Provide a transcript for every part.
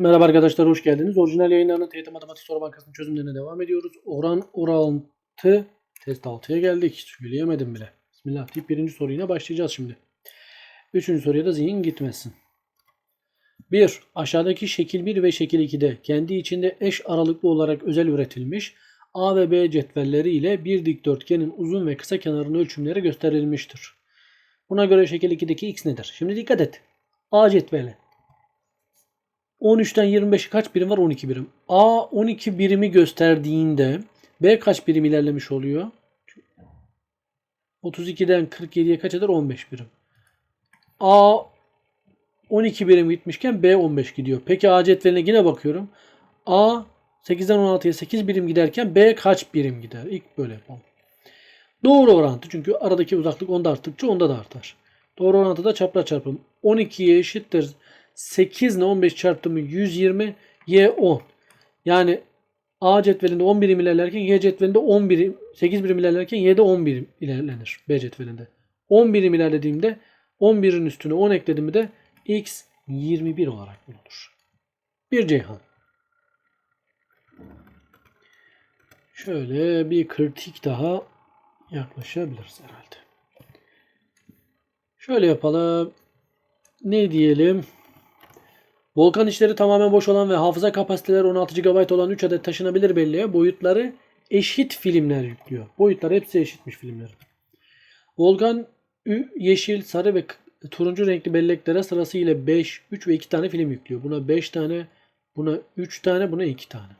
Merhaba arkadaşlar hoş geldiniz. Orijinal yayınlarının TYT Matematik Soru Bankası'nın çözümlerine devam ediyoruz. Oran orantı test 6'ya geldik. Söyleyemedim bile. Bismillah deyip birinci soruyla başlayacağız şimdi. Üçüncü soruya da zihin gitmesin. 1. Aşağıdaki şekil 1 ve şekil 2'de kendi içinde eş aralıklı olarak özel üretilmiş A ve B cetvelleri ile bir dikdörtgenin uzun ve kısa kenarının ölçümleri gösterilmiştir. Buna göre şekil 2'deki x nedir? Şimdi dikkat et. A cetveli. 13'ten 25'e kaç birim var? 12 birim. A 12 birimi gösterdiğinde B kaç birim ilerlemiş oluyor? 32'den 47'ye kaç eder? 15 birim. A 12 birim gitmişken B 15 gidiyor. Peki A cetveline yine bakıyorum. A 8'den 16'ya 8 birim giderken B kaç birim gider? İlk böyle yapalım. Doğru orantı çünkü aradaki uzaklık onda arttıkça onda da artar. Doğru orantıda çapraz çarpım. 12'ye eşittir 8 ile 15 çarpımı 120 y 10. Yani A cetvelinde 10 birim ilerlerken Y cetvelinde 10 birim 8 birim ilerlerken Y'de 10 birim ilerlenir B cetvelinde. 10 birim ilerlediğimde 11'in üstüne 10 eklediğimde de X 21 olarak bulunur. Bir Ceyhan. Şöyle bir kritik daha yaklaşabiliriz herhalde. Şöyle yapalım. Ne diyelim? Volkan içleri tamamen boş olan ve hafıza kapasiteleri 16 GB olan 3 adet taşınabilir belleğe boyutları eşit filmler yüklüyor. Boyutları hepsi eşitmiş filmlerin. Volkan yeşil, sarı ve turuncu renkli belleklere sırasıyla 5, 3 ve 2 tane film yüklüyor. Buna 5 tane, buna 3 tane, buna 2 tane.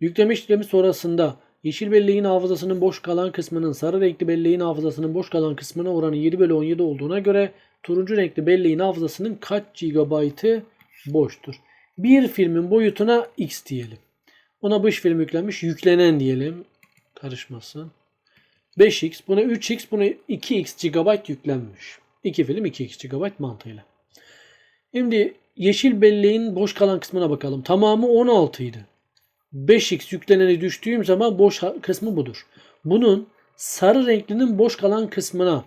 Yükleme işlemi sonrasında yeşil belleğin hafızasının boş kalan kısmının sarı renkli belleğin hafızasının boş kalan kısmına oranı 7 bölü 17 olduğuna göre turuncu renkli belleğin hafızasının kaç gigabaytı boştur? Bir filmin boyutuna x diyelim. Ona 5 film yüklenmiş. Yüklenen diyelim. Karışmasın. 5x. Buna 3x. Buna 2x gigabayt yüklenmiş. 2 film 2x gigabayt mantığıyla. Şimdi yeşil belleğin boş kalan kısmına bakalım. Tamamı 16 idi. 5x yükleneni düştüğüm zaman boş kısmı budur. Bunun sarı renklinin boş kalan kısmına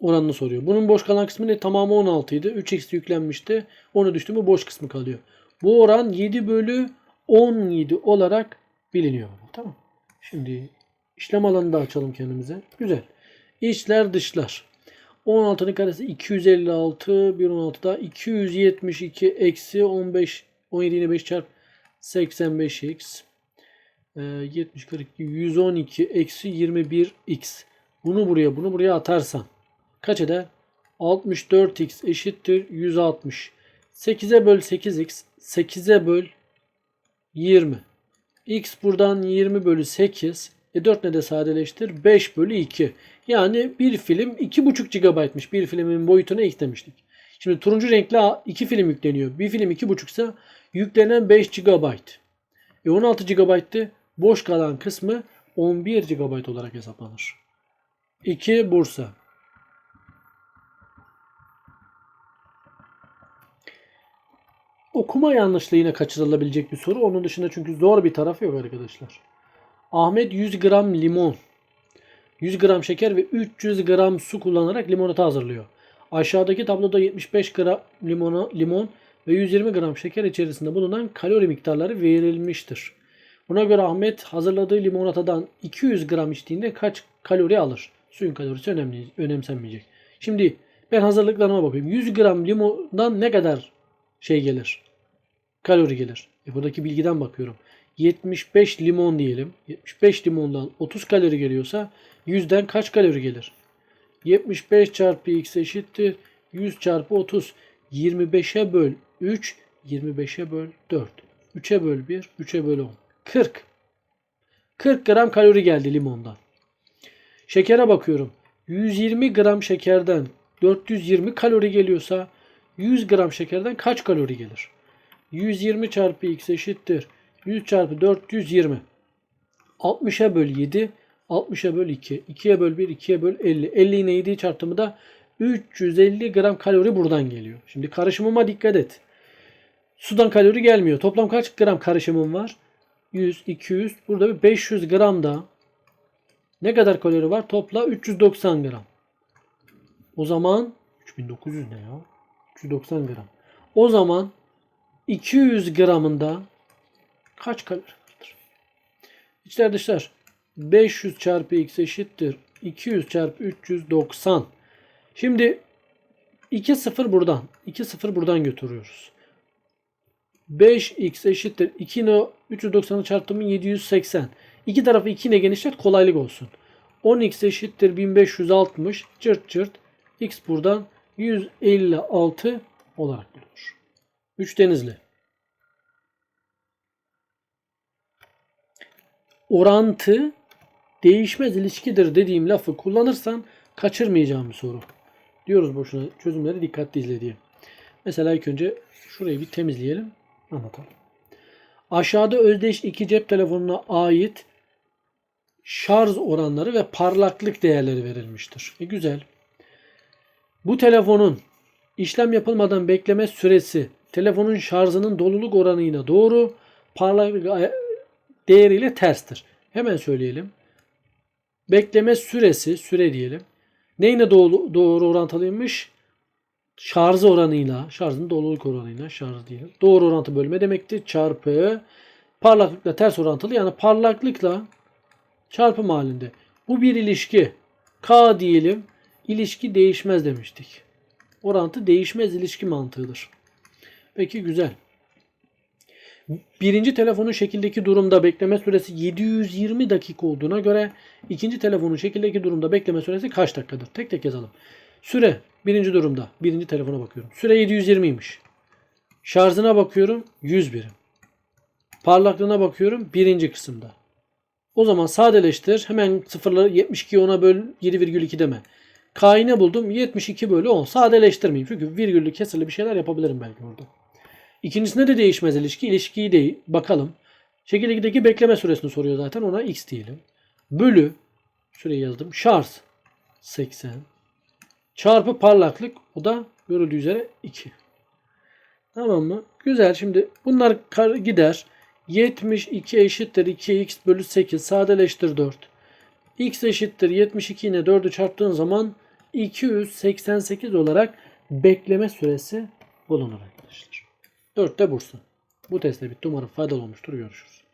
oranını soruyor. Bunun boş kalan kısmı ne? Tamamı 16 idi. 3x yüklenmişti. Onu düştü mü boş kısmı kalıyor. Bu oran 7 bölü 17 olarak biliniyor. Tamam. Şimdi işlem alanını da açalım kendimize. Güzel. İçler dışlar. 16'nın karesi 256. Bir 16'da 272 eksi 15 17 yine 5 çarp 85x. Ee, 70 42 112 eksi 21x. Bunu buraya bunu buraya atarsan kaç eder? 64x eşittir 160. 8'e böl 8x. 8'e böl 20. x buradan 20 bölü 8. E 4 ne de sadeleştir? 5 bölü 2. Yani bir film 2,5 GB'mış. Bir filmin boyutuna x demiştik. Şimdi turuncu renkli iki film yükleniyor. Bir film 2,5 ise yüklenen 5 GB. E 16 GB'tı. Boş kalan kısmı 11 GB olarak hesaplanır. 2 Bursa. Okuma yanlışlığı yine kaçırılabilecek bir soru. Onun dışında çünkü zor bir tarafı yok arkadaşlar. Ahmet 100 gram limon, 100 gram şeker ve 300 gram su kullanarak limonata hazırlıyor. Aşağıdaki tabloda 75 gram limona, limon ve 120 gram şeker içerisinde bulunan kalori miktarları verilmiştir. Buna göre Ahmet hazırladığı limonatadan 200 gram içtiğinde kaç kalori alır? Suyun kalorisi önemli, önemsenmeyecek. Şimdi ben hazırlıklarıma bakayım. 100 gram limondan ne kadar şey gelir? Kalori gelir. E buradaki bilgiden bakıyorum. 75 limon diyelim. 75 limondan 30 kalori geliyorsa 100'den kaç kalori gelir? 75 çarpı x eşittir 100 çarpı 30. 25'e böl 3, 25'e böl 4. 3'e böl 1, 3'e böl 10. 40. 40 gram kalori geldi limondan. Şekere bakıyorum. 120 gram şekerden 420 kalori geliyorsa 100 gram şekerden kaç kalori gelir? 120 çarpı x eşittir. 100 çarpı 420. 60'a böl 7. 60'a böl 2. 2'ye böl 1. 2'ye böl 50. 50 ile 7'yi çarptığımı da 350 gram kalori buradan geliyor. Şimdi karışımıma dikkat et. Sudan kalori gelmiyor. Toplam kaç gram karışımım var? 100, 200. Burada bir 500 gram da ne kadar kalori var? Topla 390 gram. O zaman 3900 ne ya? 390 gram. O zaman 200 gramında kaç kalori vardır? İçler dışlar 500 çarpı x eşittir 200 çarpı 390. Şimdi 2 sıfır buradan 2 sıfır buradan götürüyoruz. 5x eşittir 2 no 390'ı çarptım 780. İki tarafı 2 ile genişlet kolaylık olsun. 10x eşittir 1560 cırt cırt x buradan 156 olarak bulunur. 3 denizli. Orantı değişmez ilişkidir dediğim lafı kullanırsan kaçırmayacağım bir soru. Diyoruz boşuna çözümleri dikkatli izle diye. Mesela ilk önce şurayı bir temizleyelim. Anlatalım. Aşağıda özdeş iki cep telefonuna ait şarj oranları ve parlaklık değerleri verilmiştir. E güzel. Bu telefonun işlem yapılmadan bekleme süresi telefonun şarjının doluluk oranıyla doğru, parlaklık değeriyle terstir. Hemen söyleyelim. Bekleme süresi, süre diyelim. Neyine doğru, doğru orantılıymış? Şarj oranıyla, şarjın doluluk oranıyla, şarj değil. Doğru orantı bölme demektir. Çarpı parlaklıkla ters orantılı. Yani parlaklıkla çarpım halinde. Bu bir ilişki. K diyelim. İlişki değişmez demiştik. Orantı değişmez ilişki mantığıdır. Peki güzel. Birinci telefonun şekildeki durumda bekleme süresi 720 dakika olduğuna göre ikinci telefonun şekildeki durumda bekleme süresi kaç dakikadır? Tek tek yazalım. Süre birinci durumda. Birinci telefona bakıyorum. Süre 720'ymiş. Şarjına bakıyorum 100 birim. Parlaklığına bakıyorum birinci kısımda. O zaman sadeleştir. Hemen sıfırları 72 ona böl 7,2 deme. K'yı ne buldum? 72 bölü 10. Sadeleştirmeyeyim. Çünkü virgüllü kesirli bir şeyler yapabilirim belki orada. İkincisinde de değişmez ilişki. İlişkiyi de bakalım. Şekildeki bekleme süresini soruyor zaten. Ona x diyelim. Bölü süreyi yazdım. Şarj 80 çarpı parlaklık o da görüldüğü üzere 2. Tamam mı? Güzel. Şimdi bunlar gider. 72 eşittir 2x bölü 8 sadeleştir 4. x eşittir 72 ile 4'ü çarptığın zaman 288 olarak bekleme süresi bulunur arkadaşlar. 4 de Bursa. Bu testte bitti. Umarım faydalı olmuştur. Görüşürüz.